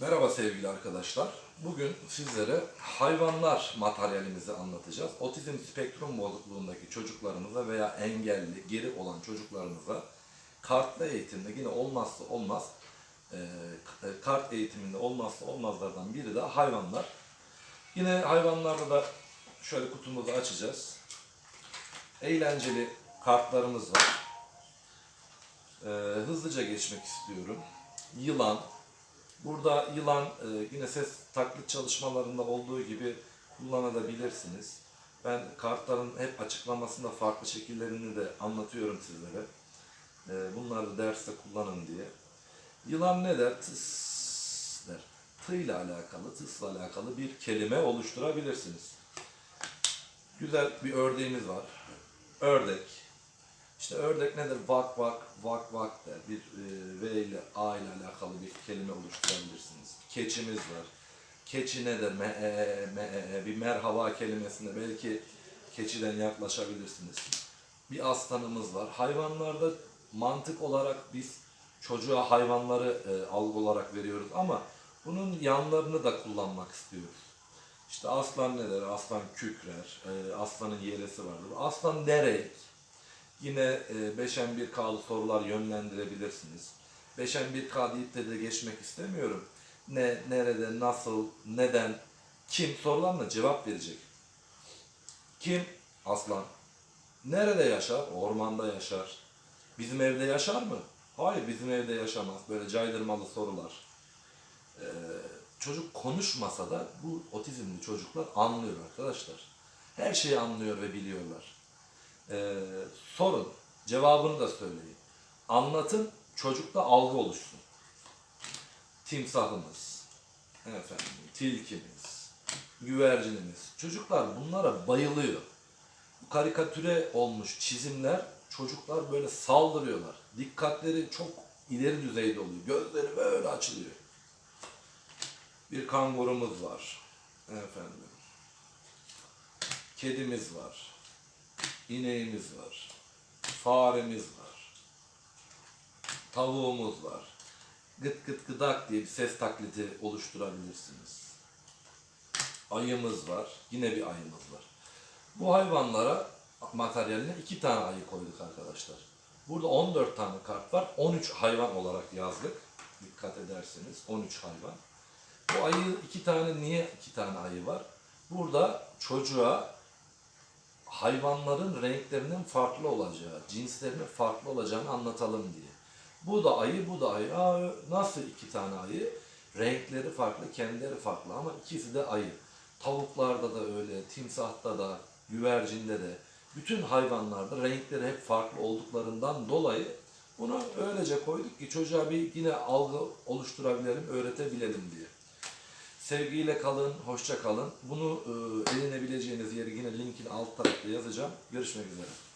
Merhaba sevgili arkadaşlar. Bugün sizlere hayvanlar materyalimizi anlatacağız. Otizm spektrum bozukluğundaki çocuklarımıza veya engelli, geri olan çocuklarımıza kartlı eğitimde yine olmazsa olmaz e, kart eğitiminde olmazsa olmazlardan biri de hayvanlar. Yine hayvanlarda da şöyle kutumuzu açacağız. Eğlenceli kartlarımız var. E, hızlıca geçmek istiyorum. Yılan, Burada yılan e, yine ses taklit çalışmalarında olduğu gibi kullanabilirsiniz. Ben kartların hep açıklamasında farklı şekillerini de anlatıyorum sizlere. E, Bunları da derste kullanın diye. Yılan ne der? Tıs der. Tı ile alakalı, tısla alakalı bir kelime oluşturabilirsiniz. Güzel bir ördeğimiz var. Ördek. İşte ördek nedir? Vak vak, vak vak der. Bir e, V ile A ile alakalı bir kelime oluşturabilirsiniz. Keçimiz var. Keçi nedir? Me, e, me, e, bir merhaba kelimesinde belki keçiden yaklaşabilirsiniz. Bir aslanımız var. Hayvanlarda mantık olarak biz çocuğa hayvanları e, algı olarak veriyoruz ama bunun yanlarını da kullanmak istiyoruz. İşte aslan ne der? Aslan kükrer. E, aslanın yelesi vardır. Aslan ne renk? Yine e, beşen bir K'lı sorular yönlendirebilirsiniz. Beşen bir K deyip de, de geçmek istemiyorum. Ne, nerede, nasıl, neden, kim sorularına cevap verecek. Kim? Aslan. Nerede yaşar? Ormanda yaşar. Bizim evde yaşar mı? Hayır bizim evde yaşamaz. Böyle caydırmalı sorular. Ee, çocuk konuşmasa da bu otizmli çocuklar anlıyor arkadaşlar. Her şeyi anlıyor ve biliyorlar. Ee, sorun, cevabını da söyleyin. Anlatın, çocukta algı oluşsun. Timsahımız, efendim, tilkimiz, güvercinimiz. Çocuklar bunlara bayılıyor. Karikatüre olmuş çizimler çocuklar böyle saldırıyorlar. Dikkatleri çok ileri düzeyde oluyor. Gözleri böyle açılıyor. Bir kangurumuz var. Efendim. Kedimiz var. İneğimiz var. Faremiz var. Tavuğumuz var. Gıt gıt gıdak diye bir ses taklidi oluşturabilirsiniz. Ayımız var. Yine bir ayımız var. Bu hayvanlara materyaline iki tane ayı koyduk arkadaşlar. Burada 14 tane kart var. 13 hayvan olarak yazdık. Dikkat ederseniz 13 hayvan. Bu ayı iki tane niye iki tane ayı var? Burada çocuğa hayvanların renklerinin farklı olacağı, cinslerinin farklı olacağını anlatalım diye. Bu da ayı, bu da ayı. Aa, nasıl iki tane ayı? Renkleri farklı, kendileri farklı ama ikisi de ayı. Tavuklarda da öyle, timsahta da, güvercinde de, bütün hayvanlarda renkleri hep farklı olduklarından dolayı bunu öylece koyduk ki çocuğa bir yine algı oluşturabilelim, öğretebilelim diye. Sevgiyle kalın, hoşça kalın. Bunu e, edinebileceğiniz yeri yine linkin alt tarafta yazacağım. Görüşmek üzere.